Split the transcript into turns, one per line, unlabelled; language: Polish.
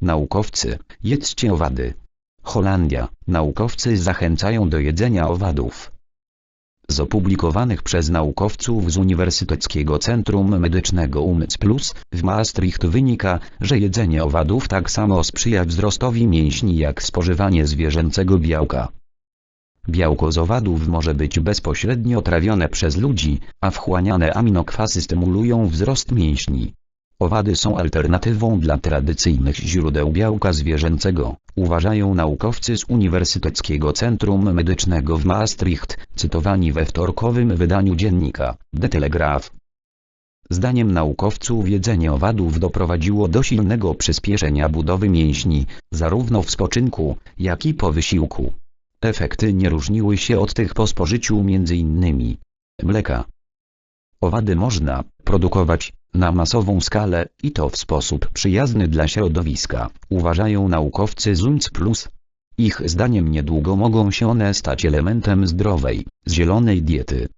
Naukowcy, jedzcie owady. Holandia, naukowcy zachęcają do jedzenia owadów. Z opublikowanych przez naukowców z Uniwersyteckiego Centrum Medycznego UMC Plus w Maastricht wynika, że jedzenie owadów tak samo sprzyja wzrostowi mięśni jak spożywanie zwierzęcego białka. Białko z owadów może być bezpośrednio trawione przez ludzi, a wchłaniane aminokwasy stymulują wzrost mięśni. Owady są alternatywą dla tradycyjnych źródeł białka zwierzęcego, uważają naukowcy z Uniwersyteckiego Centrum Medycznego w Maastricht, cytowani we wtorkowym wydaniu dziennika The Telegraph. Zdaniem naukowców jedzenie owadów doprowadziło do silnego przyspieszenia budowy mięśni, zarówno w spoczynku, jak i po wysiłku. Efekty nie różniły się od tych po spożyciu m.in. mleka. Owady można produkować na masową skalę i to w sposób przyjazny dla środowiska, uważają naukowcy z. Ich zdaniem niedługo mogą się one stać elementem zdrowej, zielonej diety.